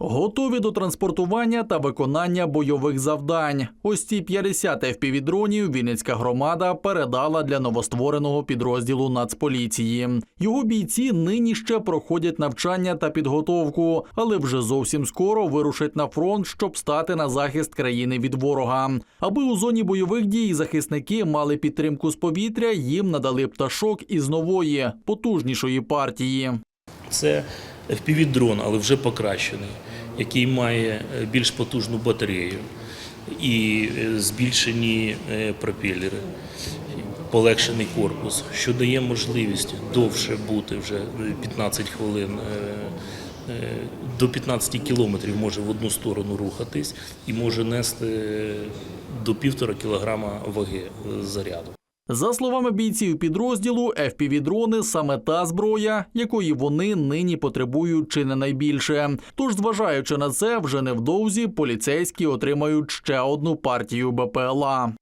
Готові до транспортування та виконання бойових завдань. Ось ці 50 FPV-дронів Вінницька громада передала для новоствореного підрозділу Нацполіції. Його бійці нині ще проходять навчання та підготовку, але вже зовсім скоро вирушать на фронт, щоб стати на захист країни від ворога. Аби у зоні бойових дій захисники мали підтримку з повітря, їм надали пташок із нової, потужнішої партії. Це FPV-дрон, але вже покращений, який має е, більш потужну батарею і е, збільшені е, пропелери, полегшений корпус, що дає можливість довше бути вже е, 15 хвилин. До 15 кілометрів може в одну сторону рухатись і може нести до півтора кілограма ваги заряду. За словами бійців підрозділу, FPV-дрони – саме та зброя, якої вони нині потребують чи не найбільше. Тож, зважаючи на це, вже невдовзі поліцейські отримають ще одну партію БПЛА.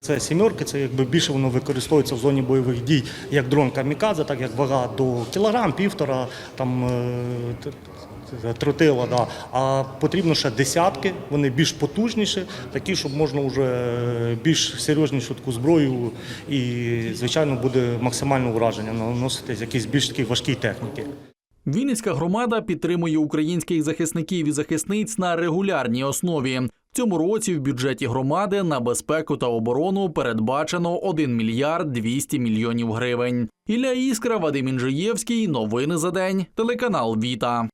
Це сімерки, це якби більше воно використовується в зоні бойових дій як дрон камікадзе, так як вага до кілограм, півтора, там е, тротила. Да. А потрібно ще десятки, вони більш потужніші, такі, щоб можна вже більш серйознішу таку зброю і, звичайно, буде максимальне ураження наносити з якісь більш такі важкі техніки. Вінницька громада підтримує українських захисників і захисниць на регулярній основі. В цьому році в бюджеті громади на безпеку та оборону передбачено 1 мільярд 200 мільйонів гривень. Ілля Іскра, Вадим Інжиєвський. Новини за день. Телеканал Віта.